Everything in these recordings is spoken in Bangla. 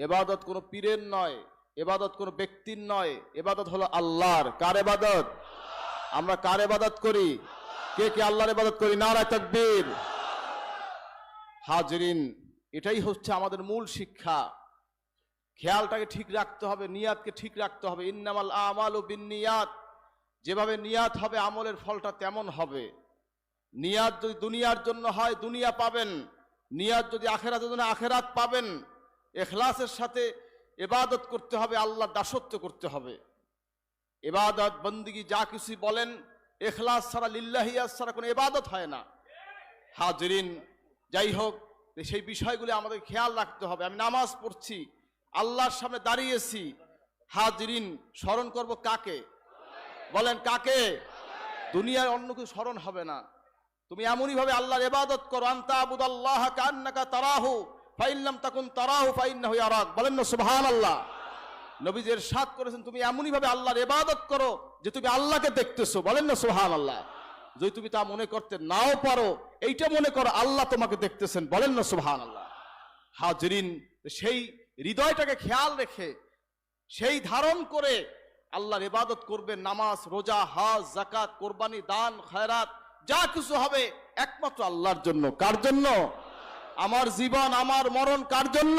এবাদত কোনো পীরের নয়, এবাদত কোনো ব্যক্তির নয়, এবাদত হলো আল্লাহর। কার এবাদত? আমরা কার এবাদত করি? কে কে আল্লাহর এবাদত করি? নারায় তাকবীর। হাজরিন, এটাই হচ্ছে আমাদের মূল শিক্ষা। খেয়ালটাকে ঠিক রাখতে হবে, নিয়াতকে ঠিক রাখতে হবে। ইন্নামাল আমাল ও বিনিয়াত যেভাবে নিয়াত হবে, আমলের ফলটা তেমন হবে। নিয়াত যদি দুনিয়ার জন্য হয়, দুনিয়া পাবেন। নিয়াত যদি আখেরাতের জন্য আখেরাত পাবেন। এখলাসের সাথে এবাদত করতে হবে আল্লাহর দাসত্ব করতে হবে। এবাদত বন্দিগি যা কিছু বলেন এখলাস ছাড়া লিল্লাহিয়াস ছাড়া কোনো এবাদত হয় না। হাজরিন, যাই হোক, সেই বিষয়গুলি আমাদের খেয়াল রাখতে হবে। আমি নামাজ পড়ছি, আল্লাহর সামনে দাঁড়িয়েছি। হাজরিন, স্মরণ করব কাকে? বলেন কাকে? দুনিয়ার অন্য কিছু স্মরণ হবে না। তুমি এমনই ভাবে আল্লাহর এবাদত করো আন্তা আবুদাল্লাহ কান্নাকা তারাহু। ফাইল্লাম তাকুন তারাহু ফাইন্নাহু ইয়ারাক। বলেন না, সুবহানাল্লাহ। নবীজের সাথ করেছেন, তুমি এমনই ভাবে আল্লাহর ইবাদত করো যে তুমি আল্লাহকে দেখতেছো। বলেন না, সুবহানাল্লাহ। যদি তুমি তা মনে করতে নাও পারো, এইটা মনে করো, আল্লাহ তোমাকে দেখতেছেন। বলেন না, সুবহানাল্লাহ। হাজরিন, সেই হৃদয়টাকে খেয়াল রেখে, সেই ধারণ করে আল্লাহর ইবাদত করবে, নামাজ, রোজা, হাজ জাকাত কোরবানি, দান, খায়রাত, যা কিছু হবে, একমাত্র আল্লাহর জন্য। কার জন্য? আমার জীবন, আমার মরণ কার জন্য?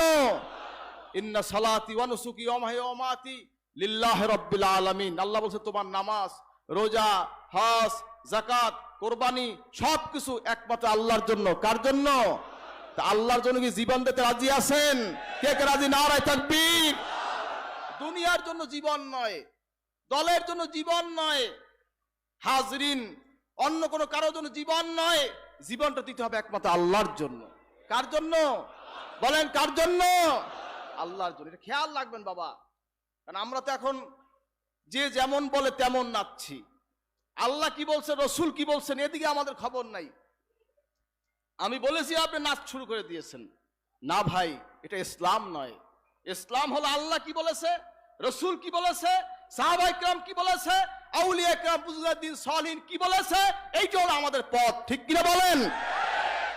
ইন্না সালাতি ওয়া নুসুকি ওয়া মাহি ওয়া মাতি লিল্লাহি রাব্বিল আলামিন। আল্লাহ বলছে, তোমার নামাজ, রোজা, হজ জাকাত কোরবানি সব কিছু একমাত্র আল্লাহর জন্য। কার জন্য? তা আল্লাহর জন্য কি জীবন দিতে রাজি আছেন? কে কে রাজি? নারায় তাকবীর। দুনিয়ার জন্য জীবন নয়, দলের জন্য জীবন নয়, হাজরিন অন্য কোনো কারোর জন্য জীবন নয়। জীবনটা দিতে হবে একমাত্র আল্লাহর জন্য। কার জন্য? বলেন, কার জন্য? আল্লাহর জন্য। এটা খেয়াল রাখবেন, বাবা। কারণ আমরা তো এখন যে যেমন বলে তেমন নাচছি। আল্লাহ কি বলছে, রসুল কি বলছেন, এদিকে আমাদের খবর নাই। আমি বলেছি, আপনি নাচ শুরু করে দিয়েছেন। না ভাই, এটা ইসলাম নয়। ইসলাম হলো আল্লাহ কি বলেছে, রসুল কি বলেছে সাহাবাই ক্রাম কি বলেছে, আউলিয়া ক্রাম বুজুদ্দিন সলিন কি বলেছে, এইটা হলো আমাদের পথ। ঠিক কিনা বলেন?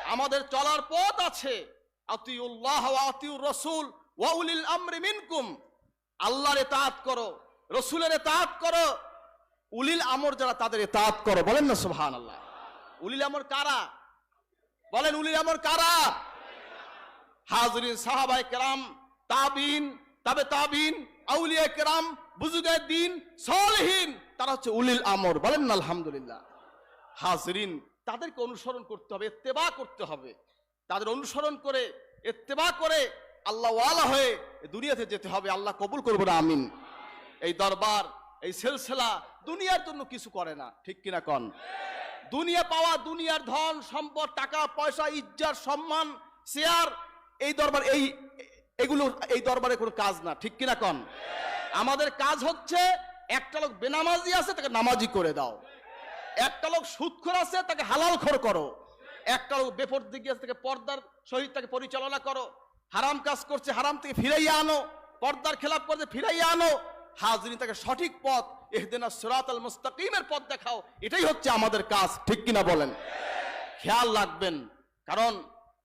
আমাদের চলার পথ আছে। আতিউল্লাহ আতিউর রসুল ওয়াউলিল আমরি মিনকুম। আল্লাহর এতাআত করো, রসুলের এতাআত করো। উলিল আমর যারা তাদের এতাআত করো, বলেন না সুবহানাল্লাহ। উলিল আমর কারা? বলেন উলিল আমর কারা? হাজরিন সাহাবাই কেরাম, তাবিন, তবে তাবিন, আউলিয়া কেরাম, বুজুগের দিন, সলহীন, তারা হচ্ছে উলিল আমর। বলেন না আলহামদুলিল্লাহ। হাজরিন তাদেরকে অনুসরণ করতে হবে এত্তেবা করতে হবে। তাদের অনুসরণ করে এত্তেবা করে আল্লাহ ওয়ালা হয়ে দুনিয়াতে যেতে হবে। আল্লাহ কবুল করব না আমিন। এই দরবার, এই সেলসেলা দুনিয়ার জন্য কিছু করে না, ঠিক কিনা কন? দুনিয়া পাওয়া, দুনিয়ার ধন, সম্পদ, টাকা, পয়সা ইজ্জার সম্মান, শেয়ার, এই দরবার, এই, এগুলো, এই দরবারে কোনো কাজ না, ঠিক কিনা কন? আমাদের কাজ হচ্ছে, একটা লোক বেনামাজি আছে, তাকে নামাজি করে দাও। একটা লোক সুদখোর আছে, তাকে হালাল খোর করো। একটা লোক বেপরদিকে আছে, তাকে পর্দার সহিত তাকে পরিচালনা করো। হারাম কাজ করছে, হারাম থেকে ফিরাইয়া আনো। পর্দার খেলাপ করছে, ফিরাইয়া আনো। হাজরিন তাকে সঠিক পথ, এহদিনা সুরাত আল মুস্তাকিমের পথ দেখাও। এটাই হচ্ছে আমাদের কাজ, ঠিক কিনা বলেন? খেয়াল রাখবেন, কারণ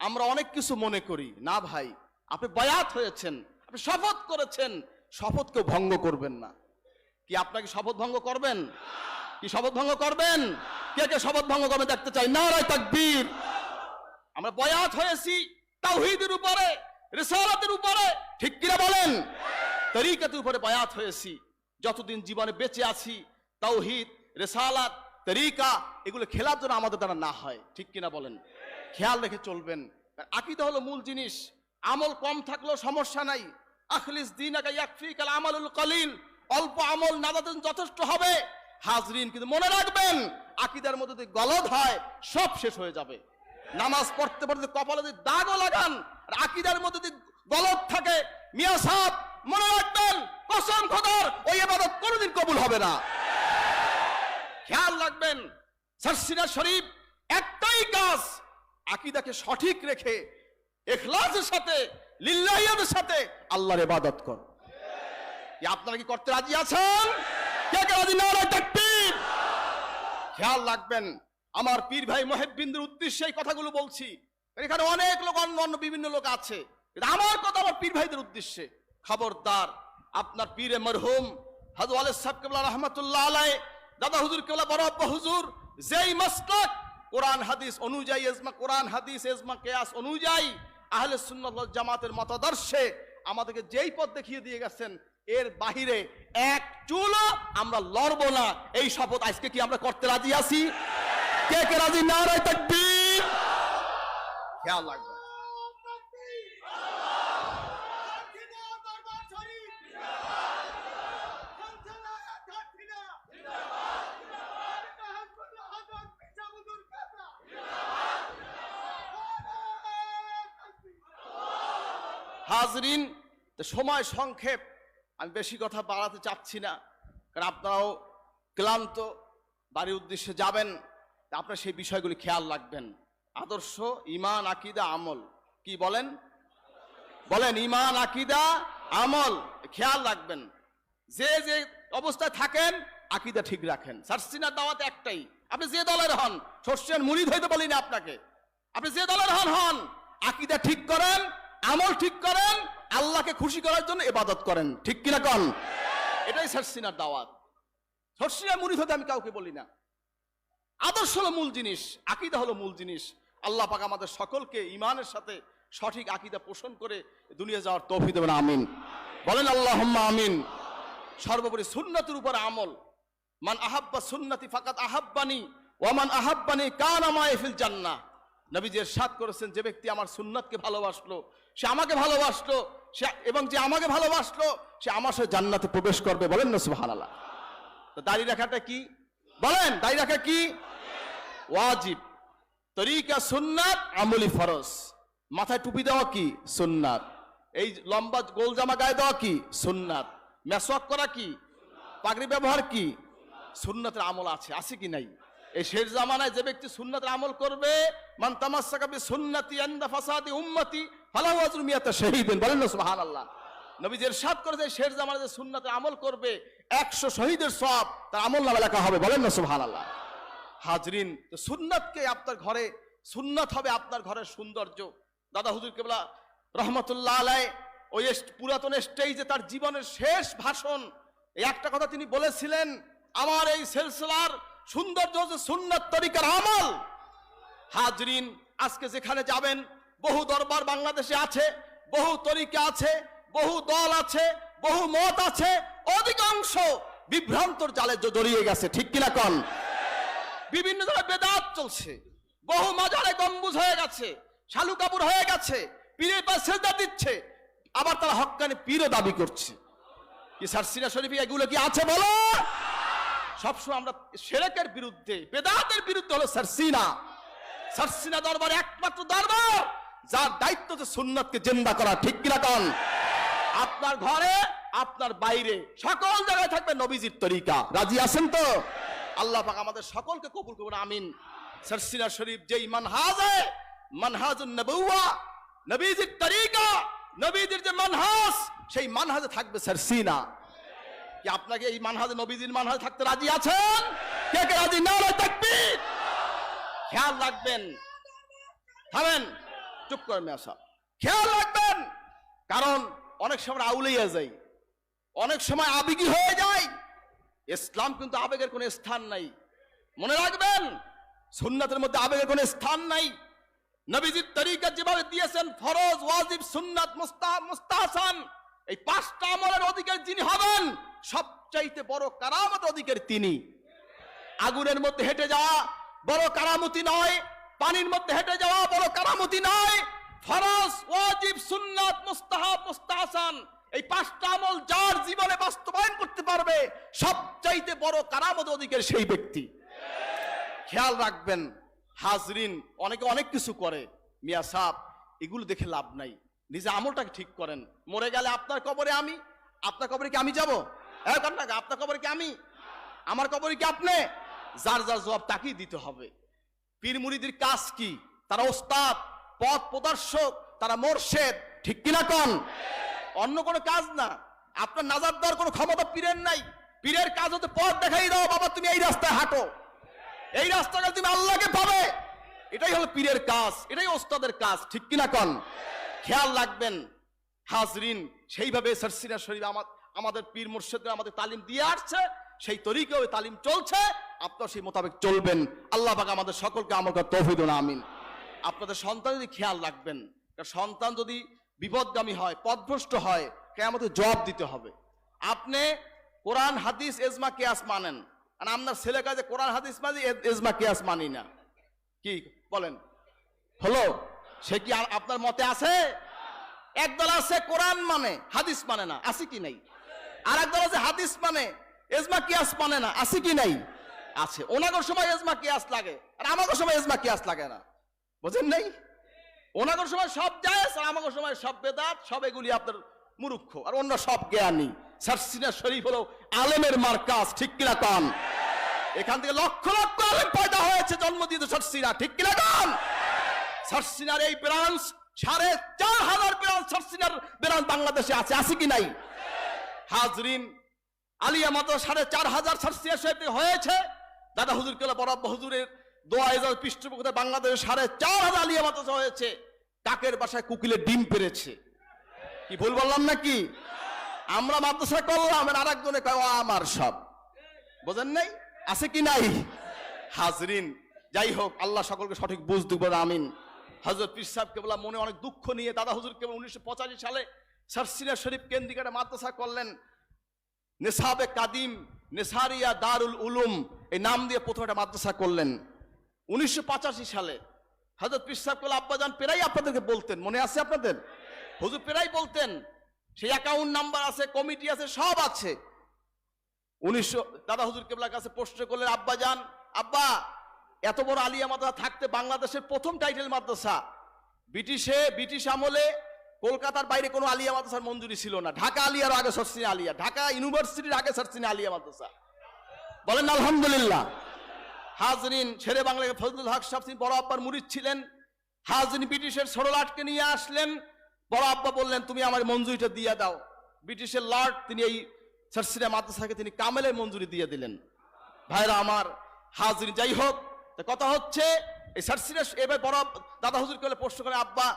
আমরা অনেক কিছু মনে করি। না ভাই, আপনি বয়াত হয়েছেন, আপনি শপথ করেছেন। শপথকে ভঙ্গ করবেন না। কি আপনাকে শপথ ভঙ্গ করবেন? কি শপথ ভঙ্গ করবেন? কে কে শপথ ভঙ্গ করবে দেখতে চাই। নারায় তাকবীর। আমরা বয়াত হয়েছি তাওহীদের উপরে, রিসালাতের উপরে। ঠিক কিনা বলেন? তরিকাতের উপরে বয়াত হয়েছি। যতদিন জীবনে বেঁচে আছি, তাওহীদ, রেসালাত, তরিকা, এগুলো খেলার জন্য আমাদের দ্বারা না হয়। ঠিক কিনা বলেন? খেয়াল রেখে চলবেন। আকিদা হলো মূল জিনিস। আমল কম থাকলেও সমস্যা নাই। আখলিস দিন ইয়াকফিকাল আমালুল কলিল। অল্প আমল নাদাদিন যথেষ্ট হবে। হাজরিন, কিন্তু মনে রাখবেন, আকিদার মধ্যে যদি গলদ হয়, সব শেষ হয়ে যাবে। নামাজ পড়তে পড়তে কপালে যদি দাগও লাগান, আর আকিদার মধ্যে যদি গলদ থাকে, মিয়া সাহেব, মনে রাখবেন, কসম খোদার, ওই ইবাদত কোনোদিন কবুল হবে না। খেয়াল রাখবেন সারসিনা শরীফ, একটাই কাজ, আকিদাকে সঠিক রেখে, এখলাসের সাথে লিল্লাহিয়াদের সাথে আল্লাহর ইবাদত কর। আপনারা কি করতে রাজি আছেন? খেয়াল রাখবেন, আমার পীর ভাই মহেববিন্দুর উদ্দেশ্যে এই কথাগুলো বলছি। এখানে অনেক লোক অন্য অন্য বিভিন্ন লোক আছে। আমার কথা আমার পীর ভাইদের উদ্দেশ্যে। খবরদার, আপনার পীরে মরহুম হাজু আলহ সাহেব কেবলা রহমতুল্লাহ আলাই দাদা হুজুর কেবলা বড় আব্বা হুজুর, যেই মাসলাক, কোরআন, হাদিস অনুযায়ী, এজমা, কোরআন, হাদিস, এজমা, কেয়াস অনুযায়ী আহলে সুন্নাত জামাতের মতাদর্শে আমাদেরকে যেই পথ দেখিয়ে দিয়ে গেছেন, এর বাহিরে এক চুলও আমরা লড়বো না। এই শপথ আজকে কি আমরা করতে রাজি আছি? কে কে রাজি? না রায় খেয়াল রাখবেন। হাজরিন তো সময় সংক্ষেপ, আমি বেশি কথা বাড়াতে চাচ্ছি না, কারণ আপনারাও ক্লান্ত, বাড়ির উদ্দেশ্যে যাবেন আপনারা সেই বিষয়গুলি খেয়াল রাখবেন। আদর্শ, ইমান, আকিদা, আমল। কি বলেন? বলেন, ইমান, আকিদা, আমল। খেয়াল রাখবেন। যে যে অবস্থায় থাকেন, আকিদা ঠিক রাখেন। সার্সিনার দাওয়াত একটাই, আপনি যে দলের হন শস্যের মুড়ি হইতে বলি না আপনাকে। আপনি যে দলের হন হন। আকিদা ঠিক করেন, আমল ঠিক করেন আল্লাহকে খুশি করার জন্য ইবাদত করেন। ঠিক কিনা কন? এটাই সার্সিনার দাওয়াত। শস্যের মুড়ি হতে আমি কাউকে বলি না। আদর্শ হলো মূল জিনিস, আকিদা হলো মূল জিনিস। আল্লাহ পাক আমাদের সকলকে ইমানের সাথে সঠিক আকিদা পোষণ করে দুনিয়া যাওয়ার তৌফিক দেবেন, আমিন। বলেন আল্লাহ আমিন। সর্বোপরি সুন্নতের উপর আমল। মান আহাব্বা সুন্নতি ফাকাত আহাব্বানি ওয়ামান আহাব্বানি কান আমায় ফিল জান্নাহ। নবী যে সাত করেছেন, যে ব্যক্তি আমার সুন্নাতকে ভালোবাসলো সে আমাকে ভালোবাসলো, সে এবং যে আমাকে ভালোবাসলো, সে আমার সাথে জান্নাতে প্রবেশ করবে, বলেন না সুবহানাল্লাহ। তো দাড়ি রাখাটা কি? বলেন, দাড়ি রাখা কি? ওয়াজিব। তরিকা সুন্নাত, আমলি ফরজ। মাথায় টুপি দেওয়া কি? সুন্নাত। এই লম্বা গোল জামা গায়ে দেওয়া কি? সুন্নাত। মেসওয়াক করা কি? পাগড়ি ব্যবহার কি? সুন্নাতের আমল আছে আছে কি নাই? এই শেষ জামানায় যে ব্যক্তি সুন্নাতের আমল করবে, মান তামাসসাকা বি সুন্নতি আনদা ফাসাদি উম্মতি, ফালাহু আজরু মিয়াতা শাহীদিন। বলেন না, সুবহানাল্লাহ। নবী যে ইরশাদ করেছে শেষ জামানায় যে সুন্নাতের আমল করবে 100 শহীদের সওয়াব, তার আমল নামে লেখা হবে। বলেন না, সুবহানাল্লাহ। হাজরিন, তো সুন্নাতকে আপনার ঘরে, সুন্নাত হবে আপনার ঘরের সৌন্দর্য। দাদা হুজুর কেবলা রহমতুল্লাহ আলাই ওই পুরাতন স্টেজে তার জীবনের শেষ ভাষণ, এই একটা কথা তিনি বলেছিলেন, আমার এই সিলসিলার সৌন্দর্য হচ্ছে সুন্নাত তরিকার আমল। হাজরিন, আজকে যেখানে যাবেন, বহু দরবার বাংলাদেশে আছে, বহু তরিকা আছে, বহু দল আছে, বহু মত আছে, অধিকাংশ বিভ্রান্তর জালে জড়িয়ে গেছে, ঠিক কিনা কন? বিভিন্ন ধরনের বেদাত চলছে, বহু মাজারে গম্বুজ হয়ে গেছে, শালু কাপুর হয়ে গেছে, পীরের পাশে সেজদা দিচ্ছে, আবার তারা হক্কানি পীরও দাবি করছে। কি সারসিনা শরীফ এগুলো কি আছে বলো? সবসময় আমরা সেরেকের বিরুদ্ধে, বেদাতের বিরুদ্ধে হলো সারসিনা। সারসিনা দরবার একমাত্র দরবার, যার দায়িত্ব হচ্ছে সুন্নতকে জিন্দা করা, ঠিক কিনা কন? আপনার ঘরে, আপনার বাইরে, সকল জায়গায় থাকবে নবীজির তরিকা। রাজি আছেন তো? আল্লাহ পাক আমাদের সকলকে কবুল করুন, আমিন। সারসিনা শরীফ যেই মানহাজে, মানহাজুন নবুয়া, নবীজির তরিকা, নবীজির যে মানহাজ, সেই মানহাজে থাকবে সারসিনা। কি আপনাকে এই মানহাজে নবীজির মানহাজে থাকতে রাজি আছেন? কে কে রাজি? না হলে তাকবীর। খেয়াল রাখবেন। থামেন। চুপ করেন মেয়া সাহেব। খেয়াল রাখবেন। কারণ অনেক সময় আউলাইয়া যায়। অনেক সময় আবেগী হয়ে যায়। ইসলাম কিন্তু আবেগের কোনো স্থান নাই। মনে রাখবেন, সুন্নাতের মধ্যে আবেগের কোনো স্থান নাই। নবীজির তরিকা যেভাবে দিয়েছেন, ফরজ, ওয়াজিব, সুন্নাত মুস্তাহাব মুস্তাহসান। এই পাঁচটা আমলের অধিকারী যিনি হবেন, সবচাইতে বড় কারামত অধিকারী তিনি। আগুনের মধ্যে হেঁটে যাওয়া বড় কারামতি নয়, পানির মধ্যে হেঁটে যাওয়া বড় কারামতি নয়, ফরজ, ওয়াজিব, সুন্নাত, মুস্তাহাব, মুস্তাহসান, এই পাঁচটা আমল যার জীবনে বাস্তবায়ন করতে পারবে, সবচাইতে বড় কারামত অধিকার সেই ব্যক্তি। খেয়াল রাখবেন, হাজরিন অনেকে অনেক কিছু করে, মিয়া সাহ এগুলো দেখে লাভ নাই। নিজে আমলটাকে ঠিক করেন। মরে গেলে আপনার কবরে আমি? আপনার কবরে কি আমি যাব? আপনাকে আপনার কবরে কি আমি? আমার কবরে কি আপনি? যার যার জবাব তাকেই দিতে হবে। পীর মুরিদির কাজ কি? তারা ওস্তাদ, পথ প্রদর্শক, তারা মোরশেদ, ঠিক কিনা কন? অন্য কোনো কাজ না। আপনার নাজার দেওয়ার কোনো ক্ষমতা পীরের নাই। পীরের কাজ হতে পথ দেখাই দাও, বাবা, তুমি এই রাস্তায় হাঁটো। এই রাস্তাটা তুমি আল্লাহকে পাবে। এটাই হলো পীরের কাজ, এটাই ওস্তাদের কাজ, ঠিক কিনা কন? খেয়াল রাখবেন, হাজরিন, সেইভাবে সরসিনা শরীফ আমা- আমাদের পীর মুর্শিদরা আমাদের তালিম দিয়ে আসছে, সেই তরিকে ওই তালিম চলছে, আপনার সেই মোতাবেক চলবেন। আল্লাহ পাক আমাদের সকলকে আমাকে তৌফিদ আমিন। আপনাদের সন্তান যদি খেয়াল রাখবেন সন্তান যদি বিপদগামী হয় পথভ্রষ্ট হয় কে আমাদের জবাব দিতে হবে। আপনি কোরআন, হাদিস, এজমা, কেয়াস মানেন। আর আপনার ছেলে কাজে কোরআন, হাদিস মানি এজমা, কেয়াস মানি না। কি বলেন? হলো? সে কি আর আপনার মতে আছে? একদল আছে কোরআন মানে হাদিস মানে না, আছে কি নাই? আর একদল আছে হাদিস মানে এজমা কিয়াস মানে না, আছে কি নাই? আছে। ওনাগর সময় এজমা কিয়াস লাগে, আর আমাগর সময় এজমা কিয়াস লাগে না। বুঝেন নাই? ওনাগর সময় সব যায় আর আমাগর সময় সব বেদাত, সব এগুলি আপনার মুরুক্ষ, আর অন্য সব জ্ঞানী। স্যার সারসিনা শরীফ হলো আলেমের মার্কাজ, ঠিক কিনা কন? এখান থেকে লক্ষ লক্ষ আলেম পয়দা হয়েছে জন্ম দিতে সারসিনা ঠিক কিনা কন? সারসিনার এই ব্রাঞ্চ, সাড়ে চার হাজার ব্রাঞ্চ সারসিনার ব্রাঞ্চ বাংলাদেশে আছে আছে কি নাই? হাজরিন, আলিয়া মাদ্রাসা সাড়ে চার হাজার সারসিনা শহীদ হয়েছে। দাদা হুজুর কেলা বরাব্বা হুজুরের দোয়া এজাজ পৃষ্ঠপোষকতায় বাংলাদেশে সাড়ে চার হাজার আলিয়া মাদ্রাসা হয়েছে, কাকের বাসায় কুকিলের ডিম পেরেছে। কি ভুল বললাম নাকি? আমরা মাদ্রাসা করলাম আর আরেকজনে কয় আমার সব। বোঝেন নাই? আছে কি নাই? হাজরিন, যাই হোক, আল্লাহ সকলকে সঠিক বুঝ দিব আমিন। হজরত পীর সাহেব কেবলা মনে অনেক দুঃখ নিয়ে দাদা হুজুর কেবল উনিশশো পঁচাশি সালে সারসিনা শরীফ কেন্দ্রিক একটা মাদ্রাসা করলেন। নেসাবে কাদিম, নেসারিয়া দারুল উলুম, এই নাম দিয়ে প্রথম একটা মাদ্রাসা করলেন। উনিশশো পঁচাশি সালে হজরত পীর সাহেব কেবল আব্বাজান পেরাই আপনাদেরকে বলতেন, মনে আছে আপনাদের? হুজুর পেরাই বলতেন, সেই অ্যাকাউন্ট নাম্বার আছে, কমিটি আছে, সব আছে। উনিশশো, দাদা হুজুর কেবলার কাছে প্রশ্ন করলেন আব্বা যান আব্বা এত বড় আলিয়া মাদ্রাসা থাকতে বাংলাদেশের প্রথম টাইটেল মাদ্রাসা। ব্রিটিশে, ব্রিটিশ আমলে কলকাতার বাইরে কোনো আলিয়া মাদ্রাসার মঞ্জুরি ছিল না। ঢাকা আলিয়ার আগে সরসিনী আলিয়া, ঢাকা ইউনিভার্সিটির আগে সরসিনী আলিয়া মাদ্রাসা। বলেন আলহামদুলিল্লাহ। হাজরিন ছেড়ে বাংলাকে ফজলুল হক সাহেব বড় আব্বার মুরিদ ছিলেন। হাজরিন ব্রিটিশের সরলাটকে নিয়ে আসলেন। বড় আব্বা বললেন, তুমি আমার মঞ্জুরিটা দিয়ে দাও। ব্রিটিশের লর্ড তিনি এই সারসিরা মাদ্রাসাকে তিনি কামেলের মঞ্জুরি দিয়ে দিলেন। ভাইরা আমার, হাজরিন যাই হোক তা কথা হচ্ছে, এই সারসিরা এবার বড় দাদা হুজুর করলে প্রশ্ন করে, আব্বা,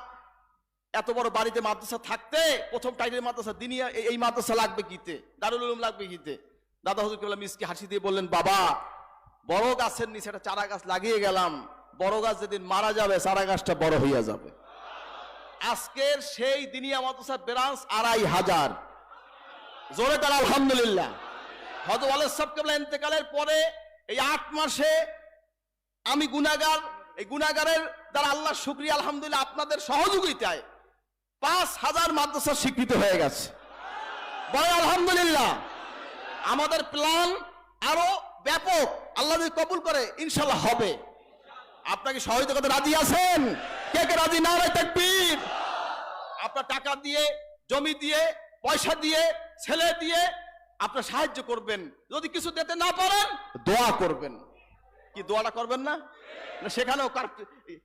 এত বড় বাড়িতে মাদ্রাসা থাকতে, প্রথম টাইটেল মাদ্রাসা দিনিয়া এই- মাদ্রাসা লাগবে কিতে? দারুল উলুম লাগবে কিতে? দাদা হুজুর কেবলা মিসকে হাসি দিয়ে বললেন, বাবা, বড় গাছের নিচে একটা চারা গাছ লাগিয়ে গেলাম, বড় গাছ যেদিন মারা যাবে, চারা গাছটা বড় হইয়া যাবে। আজকের সেই দিনিয়া মাদ্রাসা ব্রাঞ্চ আড়াই হাজার। জোরে তার আলহামদুলিল্লাহ। হয়তো আলের সব কেবলা ইন্তেকালের পরে এই আট মাসে আমি গুনাগার এই গুনাগারের দ্বারা আল্লাহ শুক্রিয়া, আলহামদুলিল্লাহ আপনাদের সহযোগিতায় পাঁচ হাজার মাদ্রাসা স্বীকৃত হয়ে গেছে। বলে আলহামদুলিল্লাহ। আমাদের প্ল্যান আরও ব্যাপক। আল্লাহ যদি কবুল করে ইনশাল্লাহ হবে। আপনাকে সহযোগিতা করতে রাজি আছেন? কে কে রাজি না রায় তাকবীর? আপনার টাকা দিয়ে, জমি দিয়ে, পয়সা দিয়ে, ছেলে দিয়ে আপনার সাহায্য করবেন। যদি কিছু দিতে না পারেন, দোয়া করবেন। কি দোয়াটা করবেন না? সেখানেও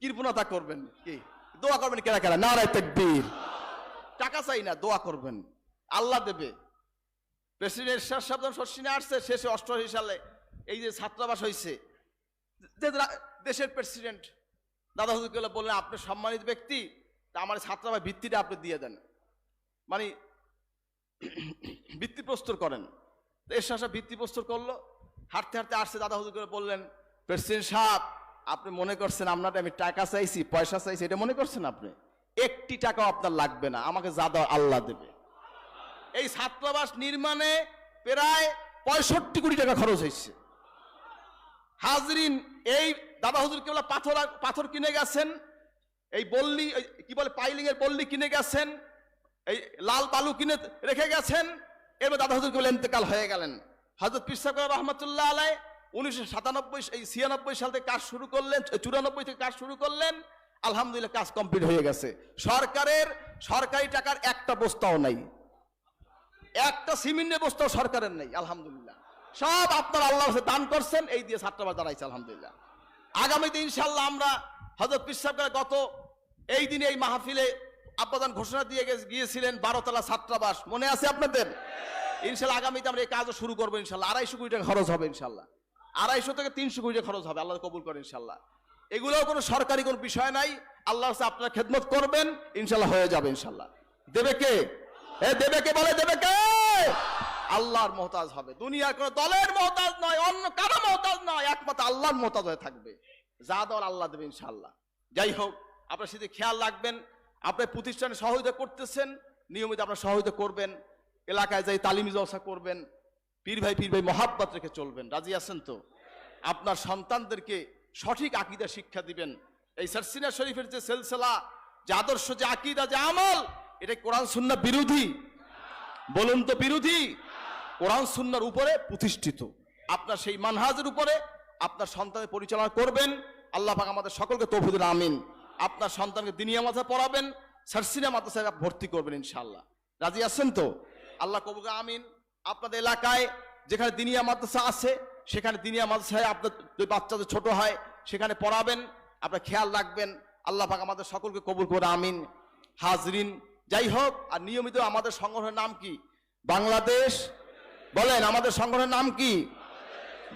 কৃপণতা করবেন? কি? দোয়া করবেন কেনা কেনা না রায় তাকবীর। টাকা চাই না, দোয়া করবেন। আল্লাহ দেবে। প্রেসিডেন্ট শেষ সাবধান শর্ষিনে আসছে, শেষে অষ্টআশি সালে এই যে ছাত্রাবাস হয়েছে যে দেশের প্রেসিডেন্ট দাদা হুজুরকে বললেন, আপনি সম্মানিত ব্যক্তি, তা আমার ছাত্রাবাস ভিত্তিটা আপনি দিয়ে দেন। মানে ভিত্তি প্রস্তুত করেন। এর সাথে ভিত্তি প্রস্তুত করল। হাঁটতে হাঁটতে আসছে, দাদা হুজুরকে বললেন প্রেসিডেন্ট সাহেব, আপনি মনে করছেন আপনার আমি টাকা চাইছি, পয়সা চাইছি, এটা মনে করছেন আপনি? একটি টাকাও আপনার লাগবে না, আমাকে যা দেওয়া আল্লাহ দেবে। এই ছাত্রাবাস নির্মাণে প্রায় পঁয়ষট্টি কোটি টাকা খরচ হয়েছে। হাজরিন, এই দাদা হুজুর কেবল পাথর পাথর কিনে গেছেন, এই বল্লি কি বলে পাইলিং এর বল্লি কিনে গেছেন, এই লাল বালু কিনে রেখে গেছেন এবার দাদা হুজুর কেবল ইন্তেকাল হয়ে গেলেন। হজরত পিসাক রহমতুল্লাহ আলাই উনিশশো সাতানব্বই, এই ছিয়ানব্বই সাল থেকে কাজ শুরু করলেন চুরানব্বই থেকে কাজ শুরু করলেন, আলহামদুলিল্লাহ কাজ কমপ্লিট হয়ে গেছে। সরকারের সরকারি টাকার একটা বস্তাও নাই। একটা সিমেন্টের বস্তাও সরকারের নেই, আলহামদুলিল্লাহ। সব আপনার আল্লাহ দান করছেন, এই দিয়ে ছাত্রাবাস দাঁড়াইছে, আলহামদুলিল্লাহ। আগামীতে ইনশাল্লাহ আমরা হজরত পিসাবকে গত এই দিনে, এই মাহফিলে আব্বাদান ঘোষণা দিয়ে গিয়েছিলেন বারোতলা ছাত্রাবাস। মনে আছে আপনাদের? ইনশাল্লাহ আগামীতে আমরা এই কাজও শুরু করব ইনশাল্লাহ আড়াইশো কোটি টাকা খরচ হবে ইনশাল্লাহ আড়াইশো থেকে তিনশো কোটি খরচ হবে, আল্লাহ কবুল করে ইনশাল্লাহ এগুলোও কোনো সরকারি কোনো বিষয় নাই, আল্লাহ আপনার খেদমত করবেন ইনশাল্লাহ হয়ে যাবে ইনশাল্লাহ দেবে কে? এ দেবে কে বলে দেবে কে? আল্লাহর মহতাজ হবে। দুনিয়ার কোন দলের মহতাজ নয়, অন্য কারও মহতাজ নয়, একমাত্র আল্লাহর মহতাজ হয়ে থাকবে। যা দল আল্লাহ দেবে ইনশাল্লাহ যাই হোক, আপনার সেদিকে খেয়াল রাখবেন আপনার প্রতিষ্ঠানে সহযোগিতা করতেছেন, নিয়মিত আপনার সহযোগিতা করবেন, এলাকায় যাই তালিমি জলসা করবেন পীর ভাই পীর ভাই, মহাব্বত রেখে চলবেন। রাজি আছেন তো? আপনার সন্তানদেরকে সঠিক আকিদা শিক্ষা দিবেন। এই সারসিনা শরীফের যে সেলসেলা, যে আদর্শ, যে আকিদা, যে আমল, এটা কোরআন সুন্না বিরোধী? বলুন তো বিরোধী? কোরআন সুন্নার উপরে প্রতিষ্ঠিত। আপনার সেই মানহাজের উপরে আপনার সন্তানের পরিচালনা করবেন। আল্লাহ পাক আমাদের সকলকে তৌফিদুল আমিন। আপনার সন্তানকে দিনিয়া মাথা পড়াবেন। সারসিনা মাদ্রাসায় ভর্তি করবেন, ইনশাআল্লাহ। রাজি আছেন তো? আল্লাহ কবুকে আমিন। আপনাদের এলাকায় যেখানে দিনিয়া মাদ্রাসা আছে, সেখানে দিনিয়া মাদ্রাসায় আপনার দুই বাচ্চাদের ছোট হয়, সেখানে পড়াবেন, আপনার খেয়াল রাখবেন। আল্লাহ পাক আমাদের সকলকে কবুল করে আমিন। হাজরিন, যাই হোক, আর নিয়মিত আমাদের সংগঠনের নাম কি? বাংলাদেশ। বলেন, আমাদের সংগঠনের নাম কি?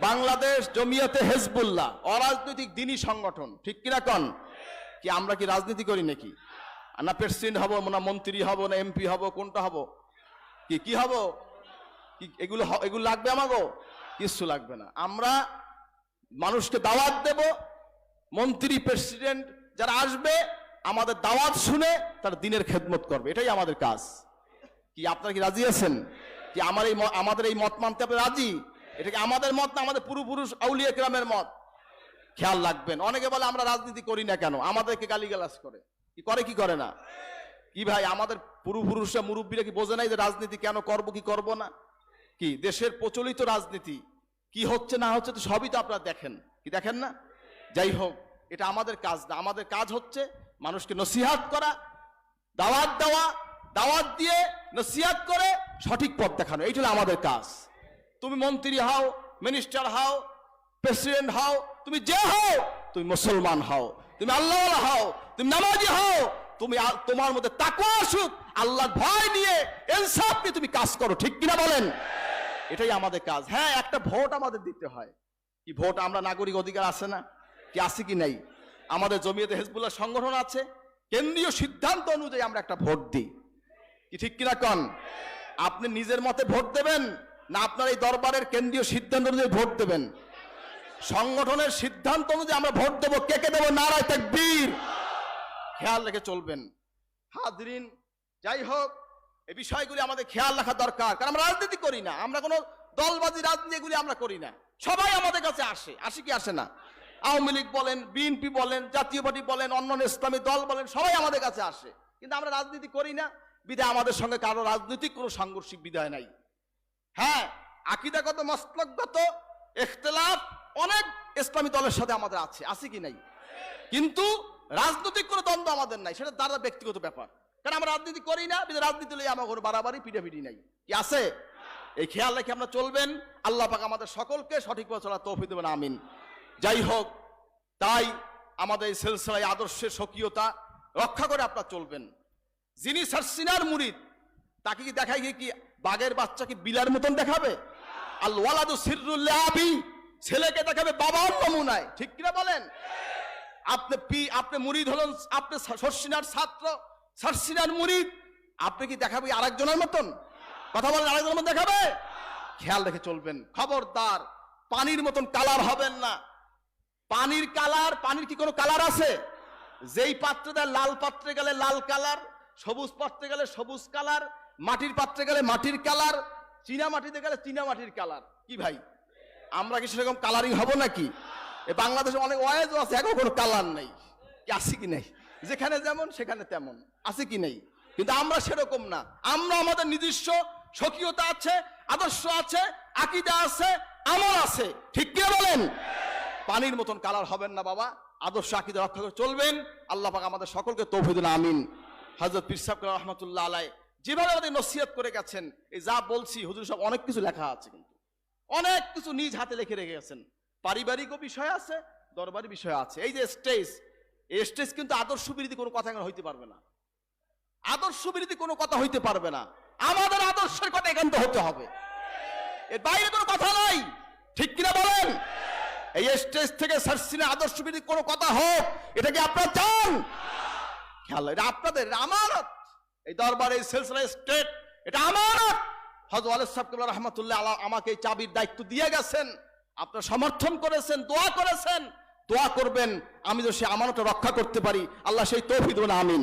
বাংলাদেশ জমিয়তে হেজবুল্লাহ, অরাজনৈতিক দিনী সংগঠন। ঠিক কিনা কন? কি আমরা কি রাজনীতি করি নাকি? না প্রেসিডেন্ট হব, না মন্ত্রী হব, না এমপি হব, কোনটা হব? কি কি হব? কি, এগুলো এগুলো লাগবে আমাগো? কিচ্ছু লাগবে না। আমরা মানুষকে দাওয়াত দেব, মন্ত্রী, প্রেসিডেন্ট যারা আসবে, আমাদের দাওয়াত শুনে তার দিনের খেদমত করবে। এটাই আমাদের কাজ। কি, আপনারা কি রাজি আছেন? কি, আমার এই আমাদের এই মত মানতে আপনি রাজি? এটা কি আমাদের মত না আমাদের পূর্বপুরুষ আউলিয়া গ্রামের মত? খেয়াল রাখবেন। অনেকে বলে আমরা রাজনীতি করি না কেন? আমাদেরকে গালিগালাজ করে। কি করে কি করে না? কি ভাই, আমাদের পূর্বপুরুষরা মুরব্বীরা কি বোঝে নাই যে রাজনীতি কেন করব, কি করব না? কি দেশের প্রচলিত রাজনীতি? কি হচ্ছে না হচ্ছে তো সবই তো আপনারা দেখেন। কি দেখেন না? যাই হোক, এটা আমাদের কাজ না। আমাদের কাজ হচ্ছে মানুষকে নসিহাত করা, দাওয়াত দেওয়া, দাওয়াত দিয়ে নসিহাত করে সঠিক পথ দেখানো। এইটা আমাদের কাজ। তুমি মন্ত্রী হও মিনিস্টার হও প্রেসিডেন্ট হও, তুমি যে হও, তুমি মুসলমান হও, তুমি আল্লাহ হও, তুমি নামাজি হও, তুমি তোমার মধ্যে তাকওয়া আসুক, আল্লাহর ভয় নিয়ে, ইনসাফ নিয়ে তুমি কাজ করো। ঠিক কিনা বলেন? এটাই আমাদের কাজ। হ্যাঁ একটা ভোট আমাদের দিতে হয়। কি ভোট? আমরা নাগরিক অধিকার আছে না? কি আছে কি নাই? আমাদের জমিয়তে হেজবুল্লাহ সংগঠন আছে। কেন্দ্রীয় সিদ্ধান্ত অনুযায়ী আমরা একটা ভোট দিই। কি ঠিক কিনা কন? আপনি নিজের মতে ভোট দেবেন না আপনার এই দরবারের কেন্দ্রীয় সিদ্ধান্ত অনুযায়ী ভোট দেবেন? সংগঠনের সিদ্ধান্ত অনুযায়ী আমরা ভোট দেবো। কে কে দেবো? নারায় তাকবীর। খেয়াল রেখে চলবেন। হাজরিন, যাই হোক এই বিষয়গুলি আমাদের খেয়াল রাখা দরকার। কারণ আমরা রাজনীতি করি না। আমরা কোনো দলবাজি রাজনীতি এগুলি আমরা করি না। সবাই আমাদের কাছে আসে। আসে কি আসে না? আওয়ামী লীগ বলেন, বিএনপি বলেন, জাতীয় পার্টি বলেন, অন্যান্য ইসলামী দল বলেন, সবাই আমাদের কাছে আসে। কিন্তু আমরা রাজনীতি করি না। বিধায় আমাদের সঙ্গে কারও রাজনৈতিক, কোনো সাংঘর্ষিক বিধায় নাই। হ্যাঁ আকিদাগত মস্তলকগত ইখতলাফ অনেক ইসলামী দলের সাথে আমাদের আছে। আছে কি নাই? কিন্তু রাজনৈতিক কোনো দ্বন্দ্ব আমাদের নাই। সেটা তারা ব্যক্তিগত ব্যাপার। কারণ আমরা রাজনীতি করি না রাজনীতি লই আমার ঘরে বাড়াবাড়ি পিটাপিটি নাই। কি আছে? এই খেয়াল রেখে আমরা চলবেন। আল্লাহ পাক আমাদের সকলকে সঠিকভাবে চলা তৌফিক দেবেন, আমিন। যাই হোক, তাই আমাদের এই সিলসিলায় আদর্শের স্বকীয়তা রক্ষা করে আপনারা চলবেন। যিনি সারসিনার মুরিদ, তাকে কি দেখায় কি বাঘের বাচ্চাকে বিলার মতন দেখাবে? আল ওয়ালাদু সিররুল্লাহ আবি ছেলেকে দেখাবে বাবার নমুনায়। ঠিক কিনা বলেন? আপনি পি, আপনি মুরিদ হলেন, আপনি সর্ষিনার ছাত্র। সর্ষিনার মুরিদ, আপনি কি দেখাবে আরেকজনের মতন? কথা বলেন, আরেকজনের মতন দেখাবে? খেয়াল রেখে চলবেন। খবরদার, পানির মতন কালার হবেন না। পানির কালার, পানির কি কোনো কালার আছে? যেই পাত্রে দেয় লাল পাত্রে গেলে লাল কালার, সবুজ পাত্রে গেলে সবুজ কালার, মাটির পাত্রে গেলে মাটির কালার, চীনা মাটিতে গেলে চীনা মাটির কালার। কি ভাই? আমরা কি সেরকম কালারিং হব নাকি? বাংলাদেশে অনেক ওয়াইজও আছে, এখন কোনো কালার নেই। কি আছে কি নেই? যেখানে যেমন, সেখানে তেমন। আছে কি নেই? কিন্তু আমরা সেরকম না। আমরা আমাদের নিজস্ব স্বকীয়তা আছে, আদর্শ আছে, আকিদা আছে, আমল আছে। ঠিক কে বলেন? পানির মতন কালার হবেন না বাবা। আদর্শ আকিদা রক্ষা করে চলবেন। আল্লাহ পাক আমাদের সকলকে তৌফিদুল আমিন। হজরত পিরসাব রহমতুল্লাহ আলাই যেভাবে আমাদের নসিহত করে গেছেন এই যা বলছি, হুজুর সব অনেক কিছু লেখা আছে কিন্তু। অনেক কিছু নিজ হাতে লিখে রেখে গেছেন। পারিবারিকও বিষয় আছে, দরবারি বিষয় আছে। এই যে স্টেজ এই স্টেজ কিন্তু আদর্শ বিরোধী কোনো কথা এখানে হইতে পারবে না। আদর্শ বিরোধী কোনো কথা হইতে পারবে না। আমাদের আদর্শের কথা এখান থেকে হতে হবে। এর বাইরে কোনো কথা নাই। ঠিক কিনা বলেন? এই স্টেজ থেকে সার্সিনে আদর্শ বিধি কোনো কথা হোক, এটা কি আপনারা চান? খেয়াল এটা আপনাদের আমানত। এই দরবার, এই সিলসিলা স্টেট এটা আমানত। হজরত আলাইহিস সাহেব রহমতুল্লাহ আমাকে এই চাবির দায়িত্ব দিয়ে গেছেন। আপনারা সমর্থন করেছেন, দোয়া করেছেন। দোয়া করবেন আমি তো সে আমানতটা রক্ষা করতে পারি আল্লাহ সেই তৌফিদুল আমিন।